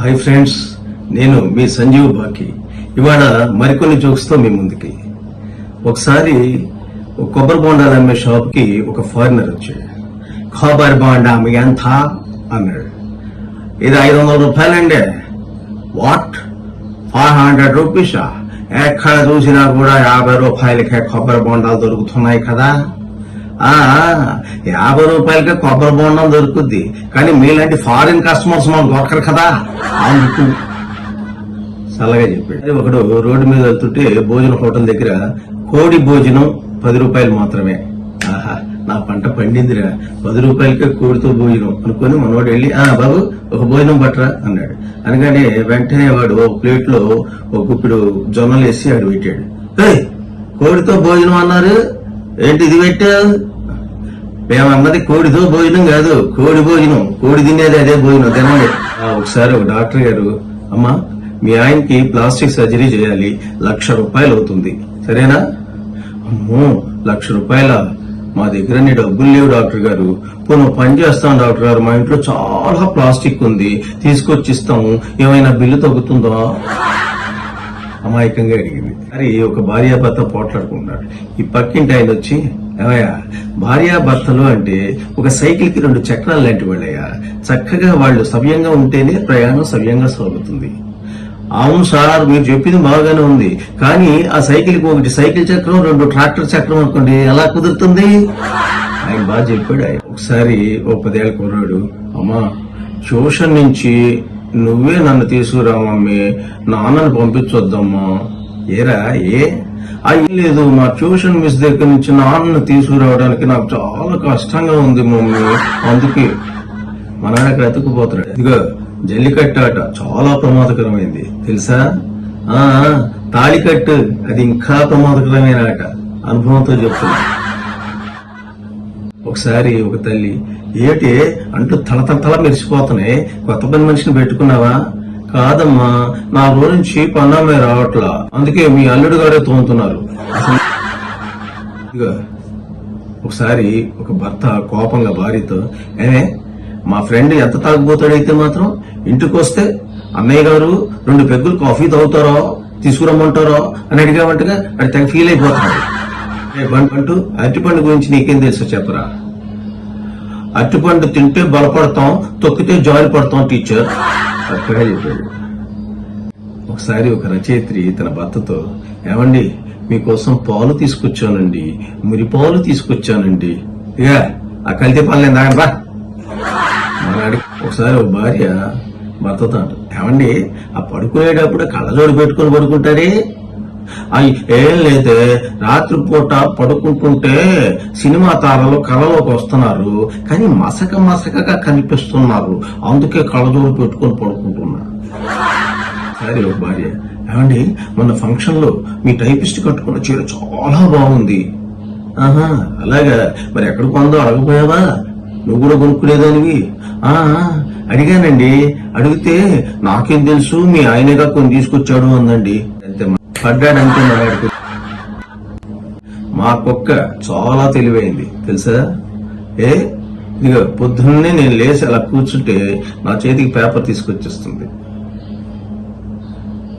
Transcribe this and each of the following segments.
Hi friends నేను మీ సంజీవ్ బాకి. ఇవాళ మరికొన్ని జోక్స్తో మీ ముందుకి. ఒకసారి కొబ్బరి బోండాలు అమ్మే షాప్కి ఒక ఫారినర్ వచ్చాడు. కొబ్బరి బోండా ఎంత అన్నాడు. ఇది ఐదు వందల రూపాయలండి. వాట్? ఫైవ్ హండ్రెడ్ రూపీసా? ఎక్కడ చూసినా కూడా యాభై రూపాయలకే కొబ్బరి బోండాలు దొరుకుతున్నాయి కదా. యాభై రూపాయలకే కొబ్బరి బోండం దొరుకుద్ది. కానీ మీలాంటి ఫారిన్ కస్టమర్స్ మాకు దొరకరు కదా. అందుకు చల్లగా చెప్పాడు. ఒకడు రోడ్డు మీద వెళ్తుంటే భోజన హోటల్ దగ్గర కోడి భోజనం పది రూపాయలు మాత్రమే. ఆహా నా పంట పండిందిరా. పది రూపాయలకే కోడితో భోజనం అనుకుని మనవాడు వెళ్ళి ఆ బాబు ఒక భోజనం పట్టరా అన్నాడు. అనగానే వెంటనే వాడు ఒక ప్లేట్లో ఒక గుప్పిడు జొన్నలు వేసి ఆడు పెట్టాడు. కోడితో భోజనం అన్నారు? ఏంటి ఇది పెట్టావు? మేమన్నది కోడితో భోజనం కాదు కోడి భోజనం. కోడి తినేది అదే భోజనం తినండి ఒకసారి ఒక డాక్టర్ గారు అమ్మా మీ ఆయనకి ప్లాస్టిక్ సర్జరీ చేయాలి లక్ష రూపాయలు అవుతుంది. సరేనా? అమ్మో లక్ష రూపాయల? మా దగ్గర అన్ని డబ్బులు లేవు డాక్టర్ గారు. పోను పని చేస్తాం డాక్టర్ గారు. మా ఇంట్లో చాలా ప్లాస్టిక్ ఉంది. తీసుకొచ్చి ఇస్తాము ఏమైనా బిల్లు తగ్గుతుందా? అమాయకంగా అడిగింది అరే ఒక భార్యాభర్త పోట్లాడుకుంటున్నాడు. ఈ పక్కింటి ఆయన వచ్చి ఏమయ్యా భార్యాభర్తలు అంటే ఒక సైకిల్కి రెండు చక్రాలు లాంటి వాళ్ళయ్యా. చక్కగా వాళ్ళు సవ్యంగా ఉంటేనే ప్రయాణం సవ్యంగా సాగుతుంది. అవును సార్ మీరు చెప్పింది బాగానే ఉంది. కానీ ఆ సైకిల్కి ఒకటి సైకిల్ చక్రం రెండు ట్రాక్టర్ చక్రం అనుకోండి ఎలా కుదురుతుంది? ఆయన బాగా చెప్పాడు. ఒకసారి ఓ పదేళ్ళ కుర్రాడు అమ్మా ట్యూషన్ నుంచి నువ్వే నన్ను తీసుకురా మమ్మీ నాన్నని పంపించొద్దమ్మా. ఏరా ఏ? అయ్యి లేదు మా ట్యూషన్ మిస్ దగ్గర నుంచి నాన్నను తీసుకురావడానికి నాకు చాలా కష్టంగా ఉంది మమ్మీ. అందుకే మన నాన్న అక్కడ ఎత్తుకుపోతున్నాడు ఇదిగో జల్లికట్టు ఆట చాలా ప్రమాదకరమైంది. తెలుసా? ఆ ఆ, తాళికట్టు అది ఇంకా ప్రమాదకరమైన ఆట అనుభవంతో చెప్తున్నా. ఒకసారి ఒక తల్లి ఏటి అంటూ తల తల తల మెరిసిపోతున్నాయి. కొత్త పని మనిషిని పెట్టుకున్నావా? కాదమ్మా నా రోజు నుంచి పన్నామే రావట్లా. అందుకే మీ అల్లుడు గారే తోముతున్నారు. ఒకసారి ఒక భర్త కోపంగా భార్యతో ఏమే మా ఫ్రెండ్ ఎంత తాగబోతాడైతే మాత్రం ఇంటికి వస్తే అన్నయ్య గారు రెండు పెగ్గులు కాఫీ తాగుతారో తీసుకురమ్మంటారో అని అడిగామంటగా అది తెగ ఫీల్ అయిపోతాడు అంటూ అరటిపండు గురించి నీకేం తెలుసో చెప్పరా? అరటిపండు తింటే బలపడతాం తొక్కితే జారి పడతాం టీచర్. చక్కగా చెప్పాడు ఒకసారి ఒక రచయిత్రి తన భర్తతో ఏమండి మీకోసం పాలు తీసుకొచ్చానండి మురి పాలు తీసుకొచ్చానండి. ఇక ఆ కల్తీ పాలు నేను తాగను మనాడి ఒకసారి ఒక భార్య భర్తతో అంట ఏమండి ఆ పడుకునేటప్పుడు కళ్ళజోడు పెట్టుకుని పడుకుంటారే? ఆ, ఏం లేదే. రాత్రిపూట పడుకుంటుంటే సినిమా తారలు కళలోకి వస్తున్నారు. కానీ మసక మసకగా కనిపిస్తున్నారు. అందుకే కళ్ళజోడు పెట్టుకొని పడుకుంటున్నా సరే ఒక భార్య. ఏమండి మొన్న ఫంక్షన్లో మీ టైపిస్ట్ కట్టుకున్న చీర చాలా బాగుంది. ఆహా అలాగా. మరి ఎక్కడ కొందో? అడగపోయావా? నువ్వు కూడా కొనుక్కునేదానివి? ఆ అడిగానండి. అడిగితే నాకేం తెలుసు? మీ ఆయనగా కొన్ని తీసుకొచ్చాడు అందండి. అంతే మా- మా కుక్క చాలా తెలివైంది తెలుసా? ఏ? ఇక పొద్దున్నే నేను లేచి అలా కూర్చుంటే నా చేతికి పేపర్ తీసుకొచ్చేస్తుంది.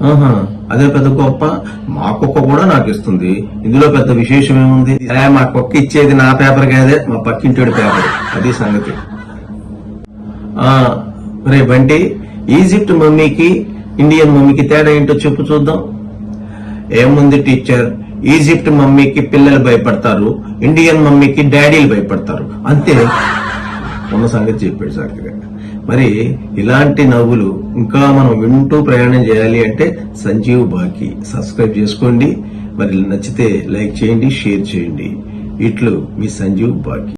ఆహా అదే పెద్ద గొప్ప. మా కుక్క కూడా నాకు ఇస్తుంది. ఇందులో పెద్ద విశేషం ఏముంది? అరే మా కుక్క ఇచ్చేది నా పేపర్ కాదే మా పక్కింటోడి పేపర్. అది సంగతి. ఆ రే బంటి ఈజిప్ట్ మమ్మీకి ఇండియన్ మమ్మీకి తేడా ఏంటో చెప్పు చూద్దాం. ఏముంది టీచర్? ఈజిప్ట్ మమ్మీకి పిల్లలు భయపడతారు ఇండియన్ మమ్మీకి డాడీలు భయపడతారు. అంతే. ఉన్న సంగతి చెప్పాడు చక్కగా మరి ఇలాంటి నవ్వులు ఇంకా మనం వింటూ ప్రయాణం చేయాలి అంటే సంజీవ్ బాకి సబ్స్క్రైబ్ చేసుకోండి. మరి నచ్చితే లైక్ చేయండి షేర్ చేయండి. ఇట్లు మీ సంజీవ్ బాకి.